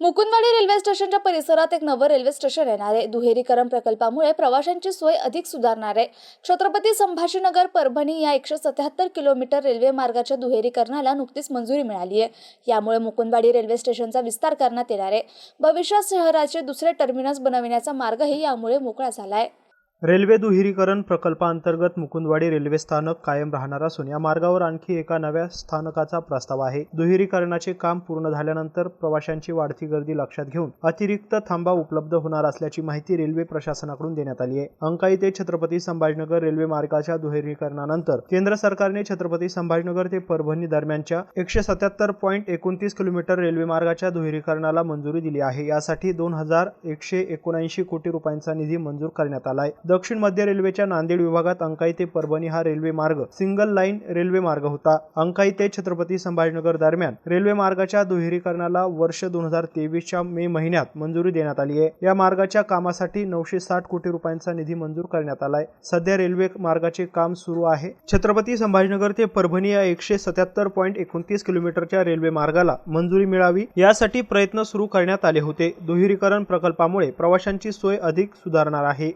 Mukundwadi railway स्टेशनच्या परिसरात एक नवं रेल्वे स्टेशन येणार आहे. दुहेरीकरण प्रकल्पामुळे प्रवाशांची सोय अधिक सुधारणार आहे. छत्रपती संभाजीनगर परभणी या एकशे सत्याहत्तर किलोमीटर रेल्वे मार्गाच्या दुहेरीकरणाला नुकतीच मंजुरी मिळाली आहे. यामुळे मुकुंदवाडी रेल्वे स्टेशनचा विस्तार करण्यात येणार आहे. भविष्यात शहराचे दुसरे टर्मिनस बनविण्याचा मार्गही यामुळे मोकळा झाला आहे. रेल्वे दुहेरीकरण प्रकल्पांतर्गत मुकुंदवाडी रेल्वे स्थानक कायम राहणार असून या मार्गावर आणखी एका नव्या स्थानकाचा प्रस्ताव आहे. दुहेरीकरणाचे काम पूर्ण झाल्यानंतर प्रवाशांची वाढती गर्दी लक्षात घेऊन अतिरिक्त थांबा उपलब्ध होणार असल्याची माहिती रेल्वे प्रशासनाकडून देण्यात आली आहे. अंकाई ते छत्रपती संभाजीनगर रेल्वे मार्गाच्या दुहेरीकरणानंतर केंद्र सरकारने छत्रपती संभाजीनगर ते परभणी दरम्यानच्या एकशे सत्याहत्तर पॉईंट एकोणतीस किलोमीटर रेल्वे मार्गाच्या दुहेरीकरणाला मंजुरी दिली आहे. यासाठी दोन हजार एकशे एकोणऐंशी कोटी रुपयांचा निधी मंजूर करण्यात आला आहे. दक्षिण मध्य रेल्वेच्या नांदेड विभागात अंकाई ते परभणी हा रेल्वे मार्ग सिंगल लाईन रेल्वे मार्ग होता. अंकाई ते छत्रपती संभाजीनगर दरम्यान रेल्वे मार्गाच्या दुहेरीकरणाला वर्ष दोन हजार तेवीसच्या मे महिन्यात मंजुरी देण्यात आली आहे. या मार्गाच्या कामासाठी नऊशे साठ कोटी रुपयांचा निधी मंजूर करण्यात आलाय. सध्या रेल्वे मार्गाचे काम सुरू आहे. छत्रपती संभाजीनगर ते परभणी या एकशे सत्याहत्तर पॉईंट एकोणतीस किलोमीटरच्या रेल्वे मार्गाला मंजुरी मिळावी यासाठी प्रयत्न सुरू करण्यात आले होते. दुहेरीकरण प्रकल्पामुळे प्रवाशांची सोय अधिक सुधारणार आहे.